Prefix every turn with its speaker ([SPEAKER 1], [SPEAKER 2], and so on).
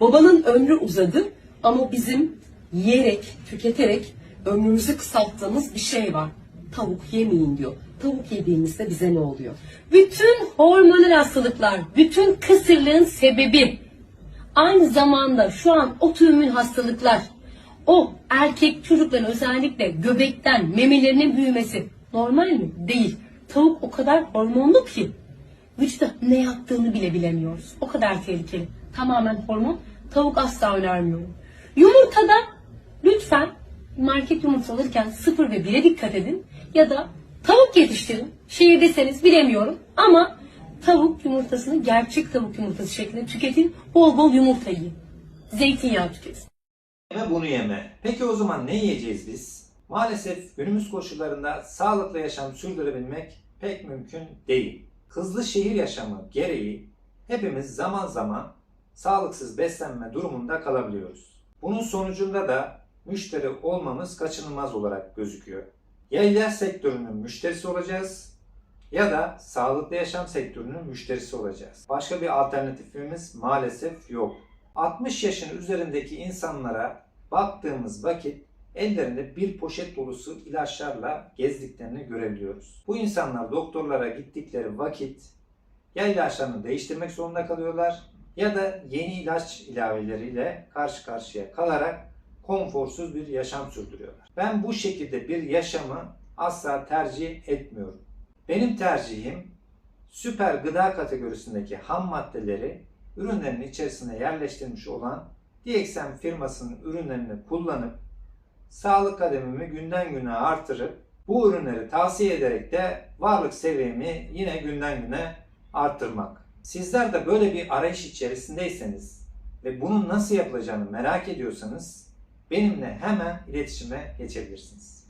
[SPEAKER 1] Babanın ömrü uzadı ama bizim yiyerek, tüketerek ömrümüzü kısalttığımız bir şey var. Tavuk yemeyin diyor. Tavuk yediğimizde bize ne oluyor? Bütün hormonal hastalıklar, bütün kısırlığın sebebi aynı zamanda şu an otoimmün hastalıklar, o erkek çocukların özellikle göbekten memelerinin büyümesi normal mi? Değil. Tavuk o kadar hormonlu ki vücuda ne yaptığını bile bilemiyoruz. O kadar tehlikeli. Tamamen hormon. Tavuk asla önermiyorum. Yumurtada lütfen market yumurta alırken 0 ve 1'e dikkat edin. Ya da tavuk yetiştirin. Şehirdeseniz bilemiyorum ama tavuk yumurtasını gerçek tavuk yumurtası şeklinde tüketin. Bol bol yumurta yiyin. Zeytinyağı tüketin.
[SPEAKER 2] Yeme bunu yeme. Peki o zaman ne yiyeceğiz biz? Maalesef günümüz koşullarında sağlıklı yaşam sürdürebilmek pek mümkün değil. Hızlı şehir yaşamı gereği hepimiz zaman zaman sağlıksız beslenme durumunda kalabiliyoruz. Bunun sonucunda da müşteri olmamız kaçınılmaz olarak gözüküyor. Ya ilaç sektörünün müşterisi olacağız ya da sağlıklı yaşam sektörünün müşterisi olacağız. Başka bir alternatifimiz maalesef yok. 60 yaşın üzerindeki insanlara baktığımız vakit ellerinde bir poşet dolusu ilaçlarla gezdiklerini görebiliyoruz. Bu insanlar doktorlara gittikleri vakit ya ilaçlarını değiştirmek zorunda kalıyorlar ya da yeni ilaç ilaveleriyle karşı karşıya kalarak konforsuz bir yaşam sürdürüyorlar. Ben bu şekilde bir yaşamı asla tercih etmiyorum. Benim tercihim süper gıda kategorisindeki ham maddeleri ürünlerin içerisine yerleştirilmiş olan DXM firmasının ürünlerini kullanıp sağlık kademimi günden güne artırıp bu ürünleri tavsiye ederek de varlık seviyemi yine günden güne arttırmak. Sizler de böyle bir arayış içerisindeyseniz ve bunun nasıl yapılacağını merak ediyorsanız benimle hemen iletişime geçebilirsiniz.